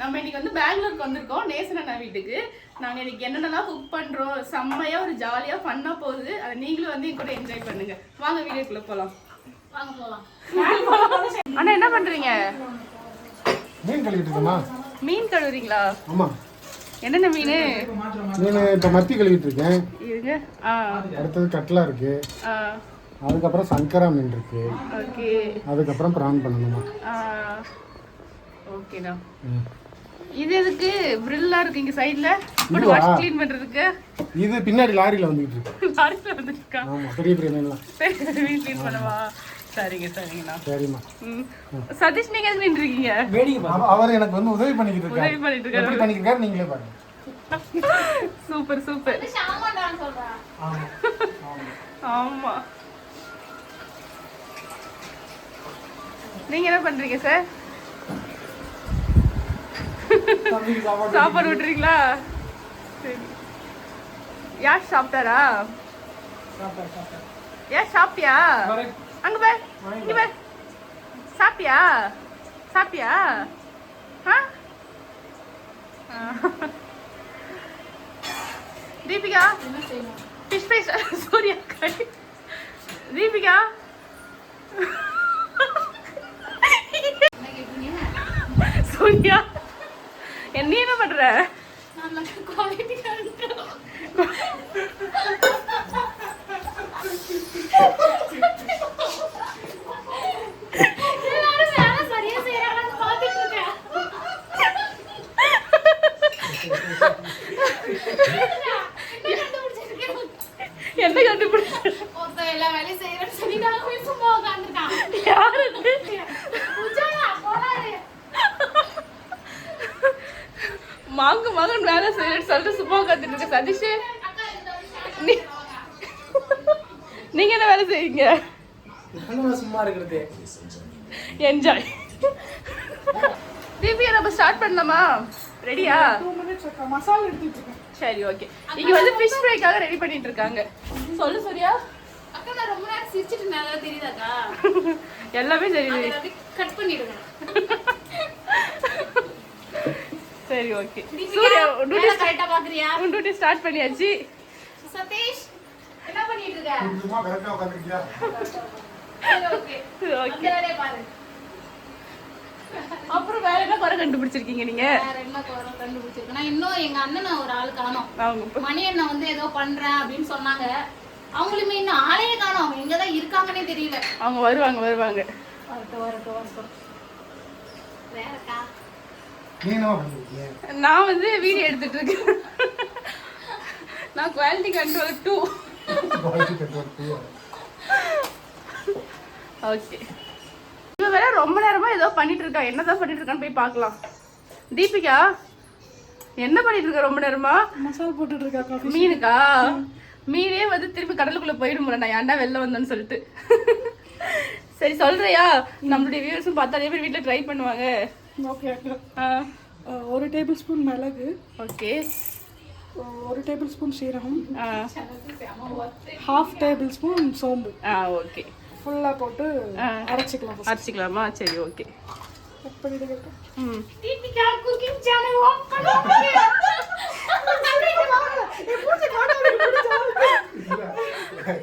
நம்ம இன்னைக்கு வந்து பெங்களூருக்கு வந்திருக்கோம். நேசன் அண்ணா வீட்டுக்கு. நாங்கள் இன்னைக்கு என்னென்னலாம் குக் பண்ணுறோம் செம்மையாக ஒரு ஜாலியாக ஃபன்னாக போகுது. அதை நீங்களும் வந்து என் கூட என்ஜாய் பண்ணுங்க. வாங்க வீடியோக்குள்ளே போகலாம் வாங்க போலாம். அண்ணா என்ன பண்ணுறீங்க மீன் கழுவிட்டு இருக்கேம்மா மீன் கழுவுறீங்களா? ஆமாம் என்னென்ன மீன்? மீன் இப்போ மத்தி கழுவிட்டு இருக்கேன் இருங்க. ஆ. அடுத்தது கட்லா இருக்கு. ஆ. அதுக்கப்புறம் சங்கரா மீன் இருக்கு. ஓகே. அதுக்கப்புறம் ப்ரான் பண்ணணுமா? ஓகேண்ணா. ம். இது எதுக்கு? பிரில்லா இருக்கு இங்க சைடுல இப்படி இதுவா? வாஷ் க்ளீன் பண்றதுக்கு. இது பின்னாடி லாரியில் வந்துகிட்டு இருக்கு. லாரில வந்துருக்கா? ஆமாம் பெரிய பெரிய மீன்லாம் வீட் க்ளீன் பண்ணவா? சரிங்க சரிங்கண்ணா. சரிம்மா. சதீஷ் நீங்க எதுக்கு அவர் எனக்கு வந்து உதவி பண்ணிக்கிட்டு இருக்காரு. உதவி பண்ணிட்டு இருக்காரு. பண்ணிக்கிட்டு நீங்களே பாருங்க. Super super. ஆமா நீங்க என்ன பண்றீங்க சார் சாப்பாடு விட்டுறீங்களா சரி. யார் சாப்பிட்டாரா? ஏன் சாப்பிட்டியா? அங்க பார். இங்க பார். சாப்பிட்டியா? சாப்பிட்டியா. தீபிகா? ஃபிஷ் ஃப்ரை சூர்யா கை தீபிகா? சூர்யா? நீ என்ன பண்ற நல்ல குவாலிட்டி எல்லாரும் வேலை சரியா செய்யறாங்கன்னு பார்த்துட்டு இருக்கேன் என்ன கண்டுபிடிச்சிருக்கேன் என்ன கண்டுபிடி ஒருத்தன் எல்லா வேலையும் செய்யறேன்னு சொல்லி நான் போய் சும்மா உட்காந்துருக்கான் யாரு உஜாலா போறாரு மாங்க மகன் வேலை செய்யறேன்னு சொல்லிட்டு சும்மா உட்காந்துட்டு இருக்க. சதீஷ் நீ- நீங்க என்ன வேலை செய்வீங்க சும்மா இருக்கிறது. என்ஜாய் தீபியா நம்ம ஸ்டார்ட் பண்ணலாமா? ரெடியா மசாலா எடுத்துட்டு சரி ஓகே இங்க வந்து ஃபிஷ் ஃப்ரைக்காக ரெடி பண்ணிட்டு இருக்காங்க. சொல்லு சூர்யா. அக்கா நான் ரொம்ப நேரம் சிரிச்சிட்டு தெரியுதாக்கா? எல்லாமே சரி கட் பண்ணிடுங்க சரி ஓகே சூர்யா உன் duty start- கரெக்டா பாக்குறியா? உன் டியூட்டி ஸ்டார்ட் பண்ணியாச்சு. சதீஷ் என்ன பண்ணிட்டு இருக்க? சும்மா கரெக்டாக உட்காந்துருக்கியா சரி, ஓகே ஓகே வேலையை பாரு. அப்புறம் வேற என்ன குறை கண்டுபிடிச்சிருக்கீங்க நீங்க? வேற என்ன குறை கண்டுபிடிச்சிருக்கேன்? நான் இன்னும் எங்க அண்ணனை ஒரு ஆள் காணோம். மணி அண்ணன் வந்து ஏதோ பண்றேன் அப்படின்னு சொன்னாங்க. அவங்களுமே இன்னும் ஆளையே காணோம். அவங்க எங்கதான் இருக்காங்கன்னே தெரியல. அவங்க வருவாங்க வருவாங்க. வரட்டும் வரட்டும் வரட்டும். வேறக்கா நான் வந்து வீடியோ எடுத்துட்டு இருக்கேன் நான் quality control two quality control two okay இவன் வேற ரொம்ப நேரமா ஏதோ பண்ணிட்டு இருக்கா என்னதான் பண்ணிட்டு இருக்கான்னு போய் பார்க்கலாம். தீபிகா என்ன பண்ணிட்டு இருக்க ரொம்ப நேரமா? மசாலா போட்டுட்டு இருக்கா மீனுக்கா? மீனே வந்து திருப்பி கடலுக்குள்ள போயிடும்ல. நான் ஏன்டா வெளில வந்தேன்னு சொல்லிட்டு. சரி சொல்றியா? நம்மளுடைய வியூவர்ஸும் பார்த்து அதே மாதிரி வீட்டில் ட்ரை பண்ணுவாங்க. ஓகே அக்கா அஹ், ஒரு டேபிள் ஸ்பூன் மிளகு. ஓகே அஹ், ஒரு டேபிள் ஸ்பூன் சீரகம். ஹாஃப் டேபிள் ஸ்பூன் சோம்பு. ஆ ஓகே ஃபுல்லாக போட்டு. அரைச்சிக்கலாம். அரைச்சிக்கலாமா? சரி ஓகே கட் பண்ணிட்டு அக்கா. ம். குக்கிங் சேனல்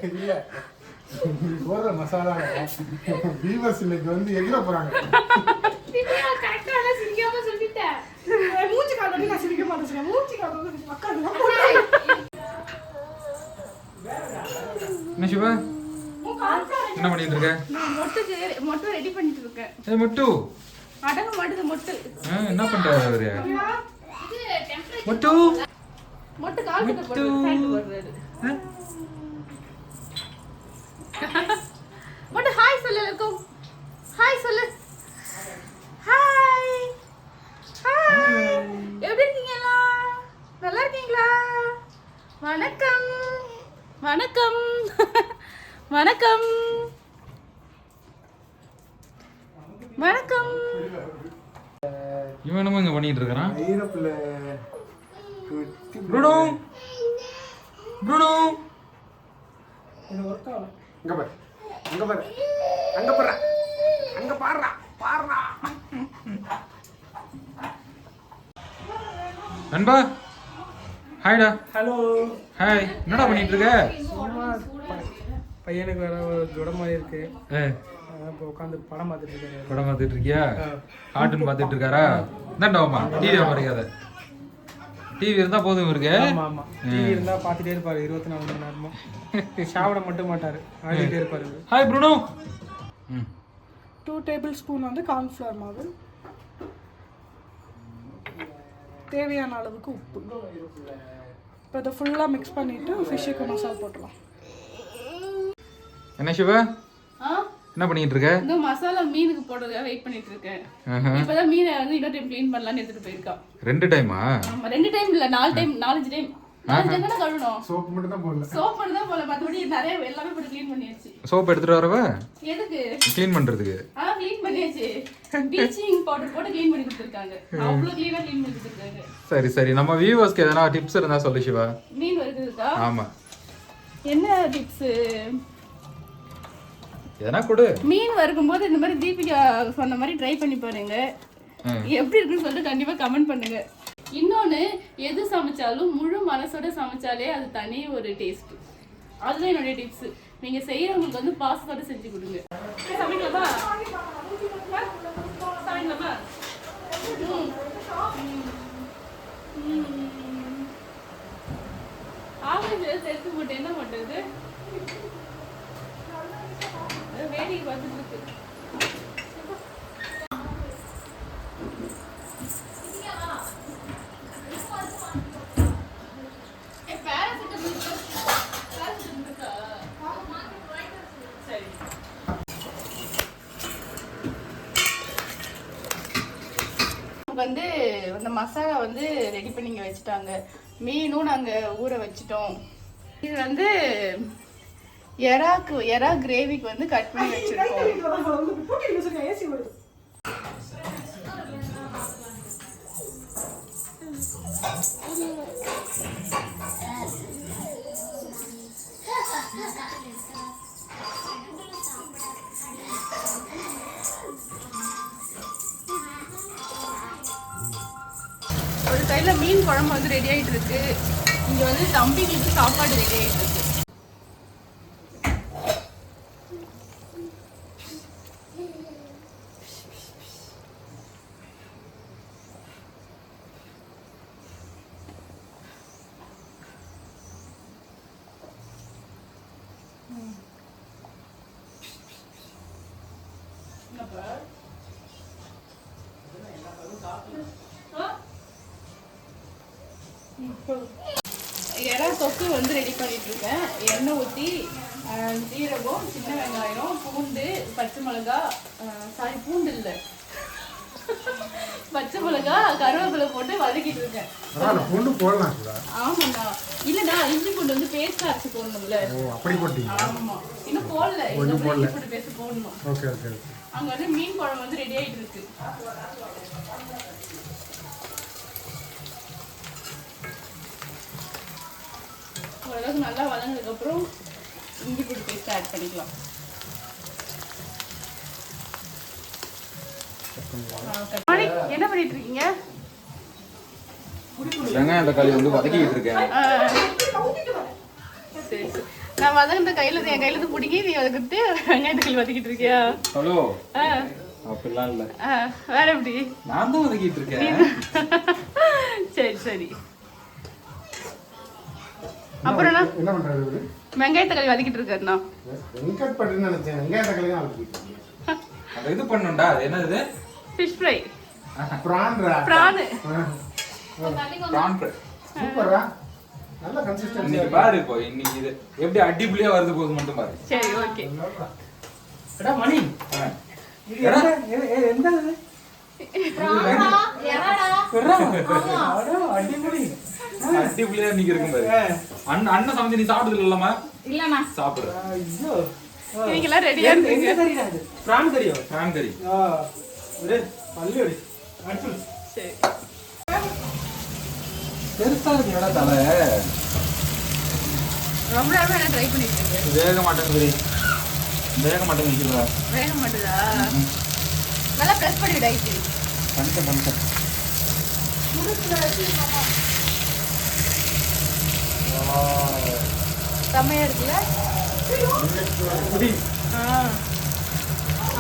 இல்ல. மசாலா வீவர்ஸ் இன்னைக்கு வந்து எங்க போறாங்க? மூஞ்சி நான் சிரிக்க மாட்டேன் என்ன சிவா என்ன பண்ணிட்டு இருக்க? மொட்டுக்கு மொட்டை ரெடி பண்ணிட்டு இருக்கேன் ஏ மொட்டு. அடங்க மாட்டுது மொட்டு என்ன பண்ற அவரு? மொட்டு. மொட்டு. கால் கிட்ட போடுறது மொட்டு ஹாய் சொல்லு எல்லாருக்கும் ஹாய் சொல்லு. ஹாய் ஹாய் எப்படி இருக்கீங்க எல்லாம் நல்லா இருக்கீங்களா? வணக்கம். வணக்கம். வணக்கம். வணக்கம். இவன் என்னமோ இங்க பண்ணிட்டு இருக்கிறான். ப்ரூனோ. ப்ரூனோ. இது ஒர்க் ஆகல இங்க பாரு. அங்க பாரு. அங்க பாரு அங்க பாருடா பாருடா நண்பா ஹாய்டா. ஹலோ. ஹாய். என்னடா பண்ணிட்டு இருக்க பையனுக்கு வேற ஒரு ஜுடம் மாதிரி இருக்கு. இப்போ உட்காந்து படம் பார்த்துட்டு இருக்காரு படம் பார்த்துட்டு இருக்கியா? கார்ட்டூன் பார்த்துட்டு இருக்காரா? இந்தாண்டாமா டிவி மறைக்காத டிவி இருந்தா போதும் இவருக்கு. ஆமா டிவி இருந்தா பார்த்துட்டே இருப்பாரு இருபத்தி நாலு மணி நேரமும். சாப்பிட மட்டும் மாட்டாரு. ஆடிட்டே இருப்பாரு. Hi Bruno. ம். டூ டேபிள் ஸ்பூன் வந்து கார்ன்ஃப்ளவர் மாவு. தேவையான அளவுக்கு உப்பு. இப்போ இதை ஃபுல்லாக மிக்ஸ் பண்ணிவிட்டு ஃபிஷ்ஷுக்கு மசாலா போட்டுடலாம். என்ன சிவா? ஆ? என்ன பண்ணிட்டு இருக்க? இந்த மசாலா மீனுக்கு போடுறதுக்காக வெயிட் பண்ணிட்டு இருக்கேன். இப்பதான் மீனை வந்து இன்னொரு டைம் க்ளீன் பண்ணலாம்னு எடுத்துட்டு போயிருக்கான் ரெண்டு டைமா ஆமா ரெண்டு டைம் இல்ல நாலு டைம் நாலஞ்சு டைம் சோப்பு மட்டும் தான் போடல. சோப் மட்டும் தான் போல மத்தபடி நிறைய எல்லாமே போட்டு க்ளீன் பண்ணியாச்சு. சோப் எடுத்துட்டு வரவ? எதுக்கு? க்ளீன் பண்றதுக்கு. ஆ க்ளீன் பண்ணியாச்சு. ப்ளீச்சிங் பவுடர் போட்டு க்ளீன் பண்ணி கொடுத்துருக்காங்க. அவ்வளவு க்ளீனா க்ளீன் பண்ணி கொடுத்துருக்காங்க. சரி சரி. நம்ம வியூவர்ஸ்க்கு எதனா டிப்ஸ் இருந்தா சொல்லு சிவா. மீன் வருதுக்கா? ஆமா. என்ன டிப்ஸ் எதனா கொடு. மீன் வறுக்கும்போது இந்த மாதிரி தீபிகா சொன்ன மாதிரி ட்ரை பண்ணி பாருங்க. எப்படி இருக்குன்னு சொல்லிட்டு கண்டிப்பா கமெண்ட் பண்ணுங்க. இன்னொன்னு எது சமைச்சாலும் முழு மனசோட சமைச்சாலே அது தனி ஒரு டேஸ்ட் அதுதான் என்னுடைய டிப்ஸ் நீங்க செய்யறவங்களுக்கு வந்து பாசத்தோட செஞ்சு கொடுங்க. சமைக்கலாமா? சமைக்கலாமா. ஆவரேஜ் சேர்த்து போட்டு என்ன பண்றது வேடிக்கை பார்த்துட்டு இருக்கு ஏய், paracetamol இருக்கா? paracetamol இருக்கா? சரி. வந்து அந்த மசாலா வந்து ரெடி பண்ணிங்க வச்சுட்டாங்க. மீனும் நாங்கள் ஊற வச்சிட்டோம். இது வந்து எறாக்கு எறா கிரேவிக்கு வந்து கட் பண்ணி வச்சிருக்கோம். சைடில் மீன் குழம்பு வந்து ரெடி ஆயிட்டு இருக்கு. இங்க வந்து தம்பிங்களுக்கு சாப்பாடு ரெடி ஆயிட்டு இருக்கு. இறா இருக்கேன் எண்ணெய் ஊற்றி ஜீரகம் சின்ன வெங்காயம் பூண்டு பச்சை மிளகா சாரி பூண்டு இல்லை. பச்சை மிளகா கருவேப்பிலை போட்டு வதக்கிட்டு இருக்கேன் பூண்டு போடலாம் ஆமாண்ணா. இல்லைண்ணா இஞ்சி பூண்டு வந்து பேஸ்ட் அரைச்சு போடணும்ல. அப்படி போட்டீங்க ஆமா. இன்னும் போடல. இதுக்கப்புறம் போடல. பேஸ்ட் போடணும். ஓகே ஓகே அங்க வந்து மீன் குழம்பு வந்து ரெடி ஆயிட்டு இருக்கு ஓரளவுக்கு நல்லா வதங்கினதுக்கு அப்புறம் இஞ்சி பூண்டு பேஸ்ட் ஆட் பண்ணிக்கலாம். என்ன பண்ணிட்டு இருக்கீங்க வெங்காயம் தக்காளி வந்து வதக்கிட்டு இருக்கேன். ஆ. சரி சரி. நான் வதங்கின கையில என் கையில இருந்து பிடிங்கி நீ வதக்கிட்டு வெங்காயத்துக்கு வதக்கிட்டு இருக்கியா? ஹலோ. அப்படிலாம் இல்ல. வேற எப்படி? நான் தான் வதக்கிட்டு இருக்கேன். சரி சரி. அப்புறம் என்ன? பண்றது இவரு? வெங்காய தக்காளி வதக்கிட்டு இருக்காருண்ணா வெங்கட் பட்டுன்னு நினைச்சேன். வெங்காய தக்காளி தான் அந்த இது பண்ணுண்டா? அது என்னது? ஃபிஷ் ஃப்ரை பிரான்ரா? பிரானு. ப்ரான் ஃப்ரை சூப்பரா நல்ல கன்சிஸ்டன்சி பாரு இப்போ இன்னைக்கு இது எப்படி அடிப்புலியா வருது போது மட்டும் பாரு. சரி ஓகே. எடா மணி. ஆ. இது என்ன எ- எ- எந்த இது பிராணா, எறாடா. எடா, அடா, அடிப்பொலி அடிப்புலியா இன்னைக்கு இருக்கும் பாரு. ஆ. அண்ணன் அண்ணன் சமைச்சு நீ சாப்பிடுறது இல்லம்மா? இல்லண்ணா சாப்பிடுற. இன்னைக்கு எல்லாம் ரெடியா இருக்கீங்க? பிரான் கறியோ? பிரான் கறி. ஒரே பல்லு அடி. சரி. பெருசா இருக்குடா தலை? ரொம்ப நேரமா என்ன ட்ரை பண்ணிட்டு வேக மாட்டேங்குது வேக மாட்டேங்குது வேக மாட்டுதா? நல்லா ப்ரெஸ் பண்ணி டைட்டு பண்ணிட்டேன் பண்ணிட்டேன். செம்மையா இருக்குல்ல?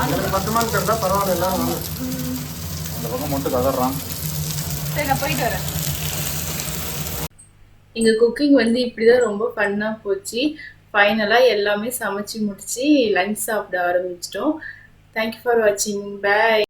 எனக்கு பத்துமான்னு பரவாயில்ல எல்லாரும் வாங்க. அந்த பக்கம் மட்டும் கதறான் சரி நான் போயிட்டு வரேன். எங்க குக்கிங் வந்து இப்படிதான் ரொம்ப ஃபன்னா போச்சு. ஃபைனலா எல்லாமே சமைச்சு முடிச்சு லஞ்ச் சாப்பிட ஆரம்பிச்சிட்டோம். தேங்க்யூ ஃபார் வாட்சிங் பை